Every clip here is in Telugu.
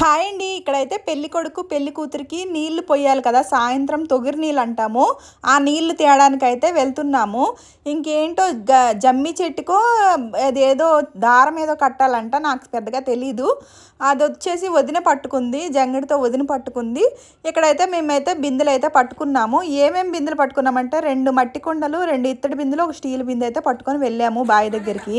హాయ్ అండి. ఇక్కడైతే పెళ్ళి కొడుకు పెళ్ళి కూతురికి నీళ్ళు పోయాలి కదా. సాయంత్రం తొగిరి నీళ్ళు అంటాము. ఆ నీళ్ళు తేయడానికైతే అయితే వెళ్తున్నాము. ఇంకేంటో గ జమ్మి చెట్టుకో అదేదో దారం ఏదో కట్టాలంట. నాకు పెద్దగా తెలీదు. అది వచ్చేసి వదిన పట్టుకుంది. జంగిడితో వదిన పట్టుకుంది. ఇక్కడైతే మేమైతే బిందెలు అయితే పట్టుకున్నాము. ఏమేమి బిందెలు పట్టుకున్నామంటే రెండు మట్టి కుండలు రెండు ఇత్తడి బిందెలు ఒక స్టీల్ బిందె అయితే పట్టుకొని వెళ్ళాము బావి దగ్గరికి.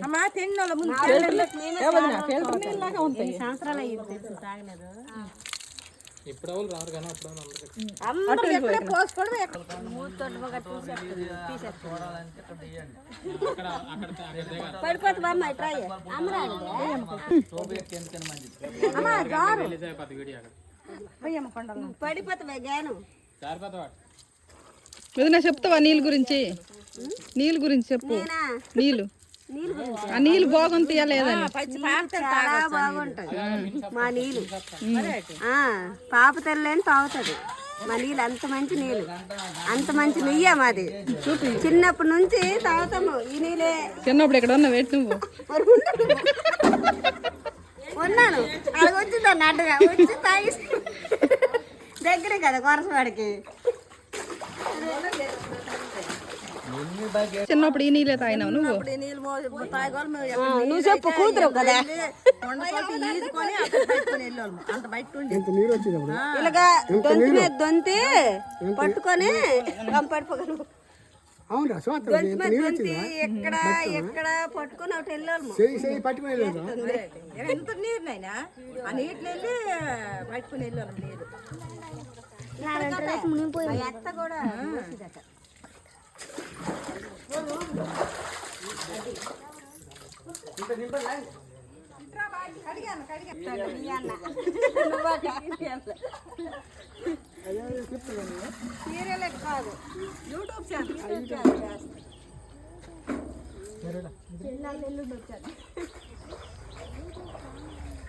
అమ్మా ముందు సంవత్సరాలు అయ్యింది రారు కానీ అప్పుడు అందరూ ఎక్కడే పోసుకోవడం ట్రై అమ్మా జారు. గాను. వాడు వదిన చెప్తావా నీళ్ళ గురించి? నీళ్ళ గురించి చెప్పు. నీళ్ళు. ఆ నీళ్ళు బాగుంటాయా లేదని చాలా బాగుంటది. మా నీళ్ళు. ఆ, పాప తెల్లని తాగుతుంది. మా నీళ్ళు అంత మంచి నీళ్ళు. అంత మంచి నెయ్యా మాది. చిన్నప్పటి నుంచి తాగుతాము. ఈ నీళ్ళే. చిన్నప్పుడు ఇక్కడ ఉన్న వేటి నువ్వు. ఉన్నాను. అది వచ్చిందండి అడ్డగా. వచ్చి తాగి దగ్గరే కదా కొరసవాడికి. చిన్నప్పుడు ఈ నీళ్ళే తాగినావు నువ్వు? నువ్వు చెప్పు కూతురు కదా ఇలాగా దొంతి మీద దొంతి పట్టుకొని అవునా దొంతి ఎక్కడ ఎక్కడ పట్టుకొని ఒకటి వెళ్ళాము పట్టుకుని వెళ్ళారు ఎంత నీరు నైనా ఆ నీటిని వెళ్ళి పట్టుకుని వెళ్ళాము నీరు. మా అత్త కూడా పోసేదట. మీ అన్న. నువ్వట. సీరియలే కాదు యూట్యూబ్ ఛానల్ యూట్యూబ్ ఛానల్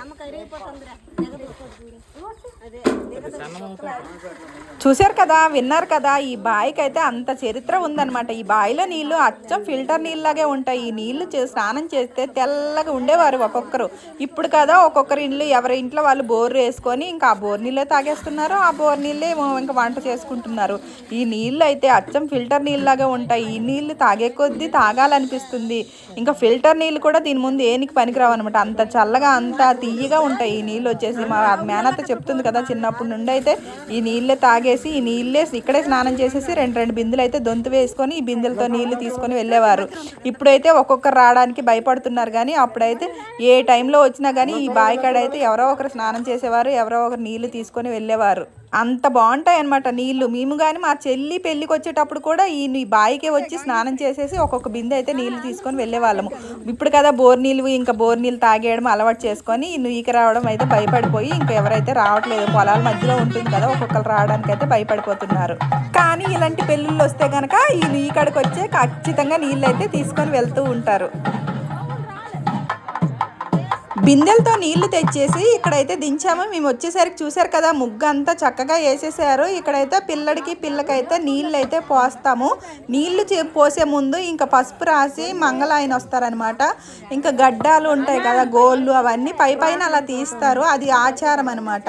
అమ్మ కరిగిపోతుందిరా అదే చూశారు కదా విన్నారు కదా ఈ బాయికి అయితే అంత చరిత్ర ఉందన్నమాట. ఈ బావిలో నీళ్ళు అచ్చం ఫిల్టర్ నీళ్ళలాగే ఉంటాయి. ఈ నీళ్ళు చే- స్నానం చేస్తే తెల్లగా ఉండేవారు ఒక్కొక్కరు. ఇప్పుడు కదా ఒక్కొక్కరి ఇండ్లు ఎవరి ఇంట్లో వాళ్ళు బోర్ వేసుకొని ఇంకా ఆ బోర్ నీళ్ళే తాగేస్తున్నారు. ఆ బోర్ నీళ్ళే ఇంకా వంట చేసుకుంటున్నారు. ఈ నీళ్ళు అయితే అచ్చం ఫిల్టర్ నీళ్ళలాగే ఉంటాయి. ఈ నీళ్ళు తాగే కొద్దీ తాగాలనిపిస్తుంది. ఇంకా ఫిల్టర్ నీళ్ళు కూడా దీని ముందు ఏనికి పనికిరావు అనమాట అంత చల్లగా అంత తీయగా ఉంటాయి ఈ నీళ్ళు వచ్చేసి. మా మేనత్త చెప్తుంది కదా చిన్నప్పటి నుండి అయితే ఈ నీళ్ళే తాగేసి ఈ నీళ్ళే ఇక్కడే స్నానం చేసేసి రెండు రెండు బిందులు అయితే దొంతు వేసుకొని ఈ బిందెలతో నీళ్ళు తీసుకొని వెళ్ళేవారు. ఇప్పుడైతే ఒక్కొక్కరు రావడానికి భయపడుతున్నారు కానీ అప్పుడైతే ఏ టైంలో వచ్చినా కానీ ఈ బావికాడ అయితే ఎవరో ఒకరు స్నానం చేసేవారు ఎవరో ఒకరు నీళ్ళు తీసుకొని వెళ్ళేవారు. అంత బాగుంటాయి అనమాట నీళ్ళు మేము కానీ మా చెల్లి పెళ్ళికి వచ్చేటప్పుడు కూడా ఈ నీ బావికే వచ్చి స్నానం చేసేసి ఒక్కొక్క బిందె అయితే నీళ్ళు తీసుకొని వెళ్ళేవాళ్ళము. ఇప్పుడు కదా బోర్ నీళ్ళు ఇంకా బోర్ నీళ్ళు తాగేయడం అలవాటు చేసుకొని నుయ్యికి రావడం అయితే భయపడిపోయి ఇంకా ఎవరైతే రావట్లేదు పొలాల మధ్యలో ఉంటుంది కదా ఒక్కొక్కరు రావడానికి అయితే భయపడిపోతున్నారు. కానీ ఇలాంటి పెళ్ళిళ్ళు వస్తే కనుక ఈ నుయ్యి కాడికి వచ్చే ఖచ్చితంగా నీళ్ళు అయితే తీసుకొని వెళ్తూ ఉంటారు. బిందెలతో నీళ్ళు తెచ్చేసి ఇక్కడైతే దించాము. మేము వచ్చేసరికి చూసారు కదా ముగ్గు అంతా చక్కగా వేసేసారు. ఇక్కడైతే పిల్లడికి పిల్లకైతే నీళ్ళు అయితే పోస్తాము. నీళ్ళు పోసే ముందు ఇంకా పసుపు రాసి మంగళాయన వస్తారనమాట ఇంకా గడ్డాలు ఉంటాయి కదా గోళ్ళు అవన్నీ పై పైన అలా తీస్తారు. అది ఆచారం అనమాట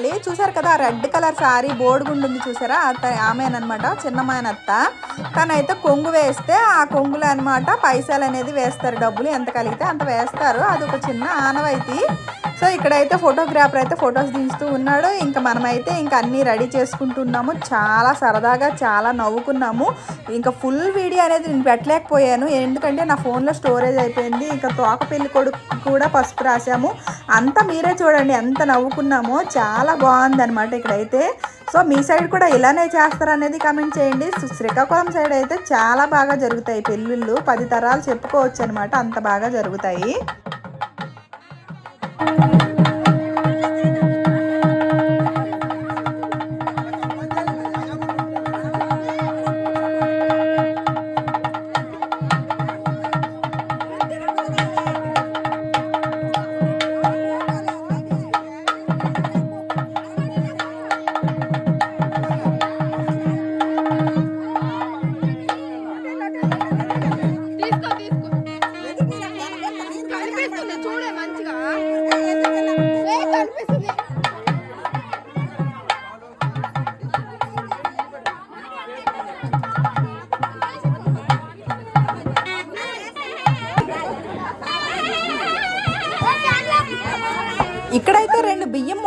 కొంగు చూసారు కదా రెడ్ కలర్ సారీ బోర్డుగుండుంది చూసారా? అత- ఆమెనమాట చిన్న అత్త తనైతే కొంగు వేస్తే ఆ కొంగులు అనమాట పైసలు అనేది వేస్తారు డబ్బులు ఎంత కలిగితే అంత వేస్తారు. అది ఒక చిన్న ఆనవాయితీ. సో ఇక్కడైతే ఫోటోగ్రాఫర్ అయితే ఫొటోస్ దించుతూ ఉన్నాడు. ఇంకా మనమైతే ఇంకా అన్నీ రెడీ చేసుకుంటున్నాము. చాలా సరదాగా చాలా నవ్వుకున్నాము. ఇంకా ఫుల్ వీడియో అనేది నేను పెట్టలేకపోయాను. ఎందుకంటే నా ఫోన్లో స్టోరేజ్ అయిపోయింది. ఇంకా తోక పెళ్ళి కొడుకు కూడా పసుపు రాసాము అంతా మీరే చూడండి ఎంత నవ్వుకున్నామో చాలా బాగుంది అనమాట ఇక్కడైతే. సో మీ సైడ్ కూడా ఇలానే చేస్తారనేది కమెంట్ చేయండి. శ్రీకాకుళం సైడ్ అయితే చాలా బాగా జరుగుతాయి పెళ్ళిళ్ళు. పది తరాలు చెప్పుకోవచ్చు అనమాట అంత బాగా జరుగుతాయి.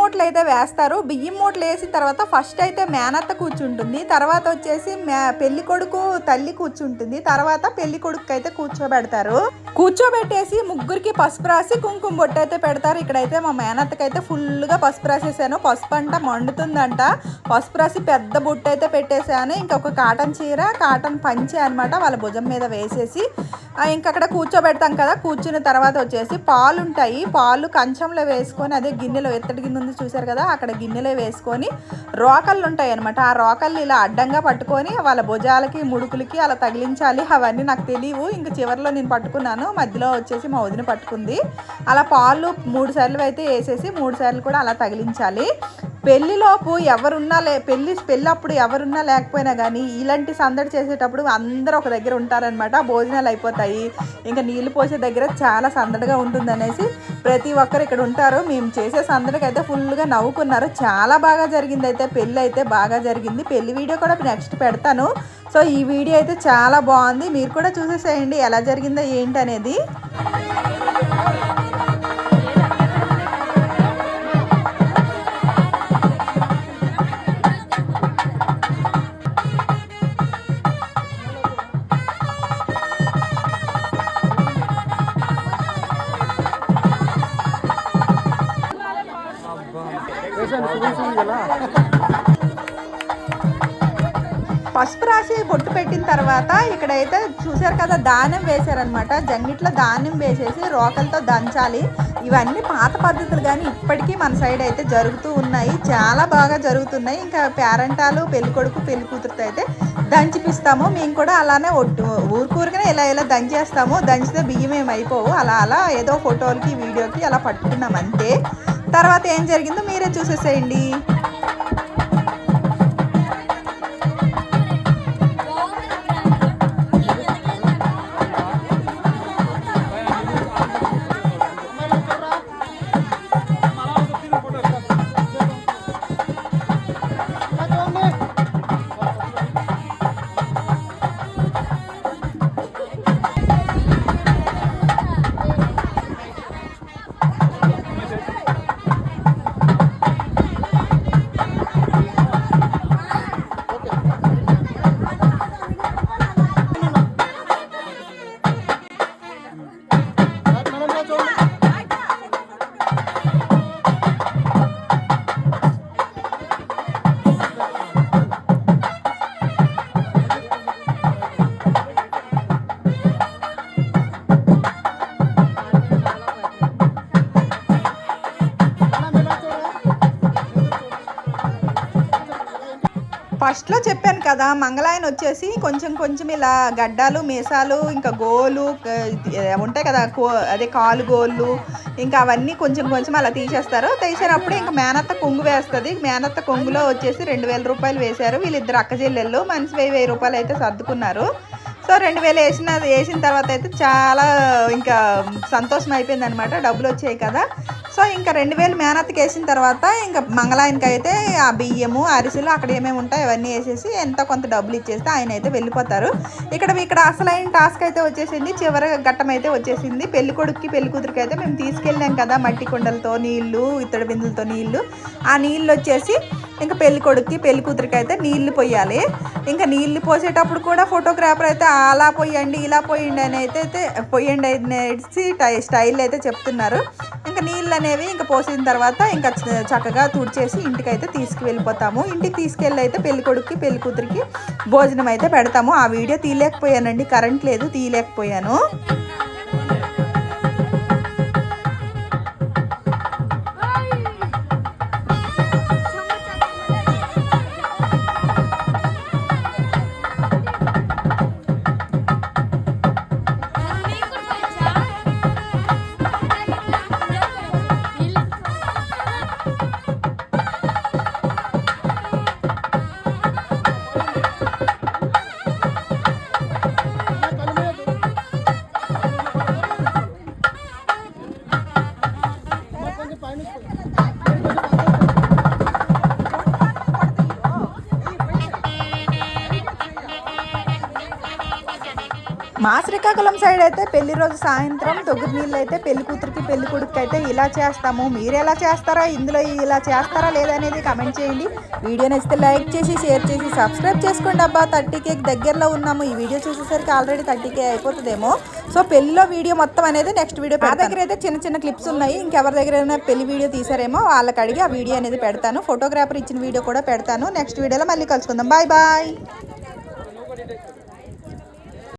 మూటలు అయితే వేస్తారు. బియ్యం మూటలు వేసిన తర్వాత ఫస్ట్ అయితే మేనత్త కూర్చుంటుంది. తర్వాత వచ్చేసి మే పెళ్ళి కొడుకు తల్లి కూర్చుంటుంది. తర్వాత పెళ్ళి కొడుకు అయితే కూర్చోబెడతారు. కూర్చోబెట్టేసి ముగ్గురికి పసుపు రాసి కుంకుమ బొట్టు అయితే పెడతారు. ఇక్కడైతే మా మేనత్తకైతే అయితే ఫుల్గా పసుపు రాసేసాను. పసుపు అంట మండుతుందంట. పసుపు రాసి పెద్ద బొట్టు అయితే పెట్టేశాను. ఇంకొక కాటన్ చీర కాటన్ పంచి అనమాట వాళ్ళ భుజం మీద వేసేసి ఇంక అక్కడ కూర్చోబెడతాం కదా కూర్చున్న తర్వాత వచ్చేసి పాలు ఉంటాయి పాలు కంచంలో వేసుకొని అదే గిన్నెలో ఎత్తడి గిన్నె ఉంది చూసారు కదా అక్కడ గిన్నెలో వేసుకొని రోకళ్ళు ఉంటాయి అనమాట ఆ రోకళ్ళు ఇలా అడ్డంగా పట్టుకొని వాళ్ళ భుజాలకి ముడుకులకి అలా తగిలించాలి. అవన్నీ నాకు తెలియవు ఇంక చివరిలో నేను పట్టుకున్నాను. మధ్యలో వచ్చేసి మా వదిన పట్టుకుంది. అలా పాలు మూడు సార్లు అయితే వేసేసి మూడు సార్లు కూడా అలా తగిలించాలి. పెళ్ళిలోపు ఎవరున్నా లే పెళ్ళి పెళ్ళి అప్పుడు ఎవరున్నా లేకపోయినా కానీ ఇలాంటి సందడి చేసేటప్పుడు అందరూ ఒక దగ్గర ఉంటారనమాట భోజనాలు అయిపోతాయి. ఇంకా నీళ్ళు పోసే దగ్గర చాలా సందడిగా ఉంటుందనేసి ప్రతి ఒక్కరు ఇక్కడ ఉంటారు. మేము చేసే సందడికి అయితే ఫుల్గా నవ్వుకున్నారు. చాలా బాగా జరిగింది అయితే. పెళ్ళి అయితే బాగా జరిగింది. పెళ్ళి వీడియో కూడా నెక్స్ట్ పెడతాను. సో ఈ వీడియో అయితే చాలా బాగుంది. మీరు కూడా చూసేసేయండి. ఎలా జరిగిందో ఏంటి పసుపు రాసి బొట్టు పెట్టిన తర్వాత ఇక్కడైతే చూసారు కదా ధాన్యం వేశారనమాట జంగిట్లో ధాన్యం వేసేసి రోకలతో దంచాలి. ఇవన్నీ పాత పద్ధతులు కానీ ఇప్పటికీ మన సైడ్ అయితే జరుగుతూ ఉన్నాయి. చాలా బాగా జరుగుతున్నాయి. ఇంకా పేరెంటాలు పెళ్ళి కొడుకు పెళ్ళి కూతురుతో అయితే దంచిపిస్తాము. మేము కూడా అలానే ఒట్టు ఊరుకూరుగానే ఇలా ఇలా దంచేస్తాము. దంచితే బియ్యం ఏమైపోవు అయిపోవు. అలా అలా ఏదో ఫోటోలకి వీడియోకి అలా పట్టుకున్నాం అంతే. తర్వాత ఏం జరిగిందో మీరే చూసేసేయండి. ఫస్ట్లో చెప్పాను కదా మంగళాయన వచ్చేసి కొంచెం కొంచెం ఇలా గడ్డాలు మీసాలు ఇంకా గోలు ఉంటాయి కదా కో అదే కాలు గోళ్ళు ఇంకా అవన్నీ కొంచెం కొంచెం అలా తీసేస్తారు. తీసేటప్పుడు ఇంకా మేనత్త కొంగు వేస్తుంది. మేనత్త కొంగులో వచ్చేసి రెండు వేల రూపాయలు వేశారు. వీళ్ళిద్దరు అక్క చెల్లెళ్ళు మనిషి వెయ్యి వెయ్యి రూపాయలు అయితే సర్దుకున్నారు. సో రెండు వేలు వేసిన వేసిన తర్వాత అయితే చాలా ఇంకా సంతోషం అయిపోయింది అనమాట డబ్బులు వచ్చాయి కదా. సో ఇంకా రెండు వేలు మేనత్కి వేసిన తర్వాత ఇంకా మంగళాయనకి అయితే ఆ బియ్యము అరిసెలు అక్కడ ఏమేమి ఉంటాయో అవన్నీ వేసేసి ఎంత కొంత డబ్బులు ఇచ్చేస్తే ఆయన అయితే వెళ్ళిపోతారు. ఇక్కడ ఇక్కడ అసలైన టాస్క్ అయితే వచ్చేసింది. చివరి ఘట్టం అయితే వచ్చేసింది. పెళ్ళి కొడుక్కి పెళ్ళి కూతురికి అయితే మేము తీసుకెళ్ళాం కదా మట్టి కుండలతో నీళ్ళు ఇత్తడి బిందులతో నీళ్ళు ఆ నీళ్ళు వచ్చేసి ఇంకా పెళ్ళి కొడుక్కి పెళ్ళి కూతురికి అయితే నీళ్ళు పోయాలి. ఇంకా నీళ్ళు పోసేటప్పుడు కూడా ఫోటోగ్రాఫర్ అయితే అలా పోయండి ఇలా పోయండి అని అయితే అయితే పోయండి అనేసి స్టైల్ అయితే చెప్తున్నారు. ఇంకా నీళ్ళు అనేవి ఇంకా పోసిన తర్వాత ఇంకా చక్కగా తుడిచేసి ఇంటికి అయితే తీసుకువెళ్ళిపోతాము. ఇంటికి తీసుకెళ్ళి అయితే పెళ్ళి కొడుకుకి పెళ్ళి కూతురికి భోజనం అయితే పెడతాము. ఆ వీడియో తీయలేకపోయానండి. కరెంట్ లేదు తీయలేకపోయాను. శ్రీకాకుళం సైడ్ అయితే పెళ్ళి రోజు సాయంత్రం తొగురు నీళ్ళు అయితే పెళ్ళి కూతురికి పెళ్ళి కొడుకు అయితే ఇలా చేస్తాము. మీరు ఎలా చేస్తారా ఇందులో ఇలా చేస్తారా లేదా అనేది కమెంట్ చేయండి. వీడియో నచ్చితే లైక్ చేసి షేర్ చేసి సబ్స్క్రైబ్ చేసుకోండి అబ్బా. థర్టీ కేక్ దగ్గరలో ఉన్నాము. ఈ వీడియో చూసేసరికి ఆల్రెడీ థర్టీ కే అయిపోతుందేమో. సో పెళ్ళిలో వీడియో మొత్తం అనేది నెక్స్ట్ వీడియో నా దగ్గర అయితే చిన్న చిన్న క్లిప్స్ ఉన్నాయి. ఇంకెవరి దగ్గర అయినా పెళ్ళి వీడియో తీసారేమో వాళ్ళకి అడిగి ఆ వీడియో అనేది పెడతాను. ఫోటోగ్రాఫర్ ఇచ్చిన వీడియో కూడా పెడతాను. నెక్స్ట్ వీడియోలో మళ్ళీ కలుసుకుందాం. Bye bye